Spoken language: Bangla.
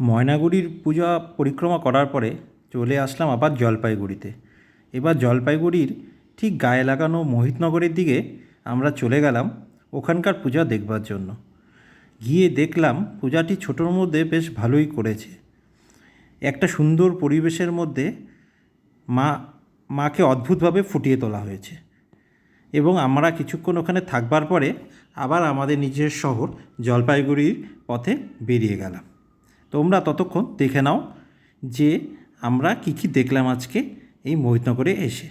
ময়নাগুড়ির পূজা পরিক্রমা করার পরে চলে আসলাম আবার জলপাইগুড়িতে। এবার জলপাইগুড়ির ঠিক গায়ে লাগানো মোহিতনগরের দিকে আমরা চলে গেলাম ওখানকার পূজা দেখবার জন্য। গিয়ে দেখলাম পূজাটি ছোটোর মধ্যে বেশ ভালোই করেছে। একটা সুন্দর পরিবেশের মধ্যে মা, মাকে অদ্ভুতভাবে ফুটিয়ে তোলা হয়েছে। এবং আমরা কিছুক্ষণ ওখানে থাকবার পরে আবার আমাদের নিজের শহর জলপাইগুড়ির পথে বেরিয়ে গেলাম। তোমরা ততক্ষণ দেখে নাও যে আমরা কী কী দেখলাম আজকে এই মোহিতনগরে এসে।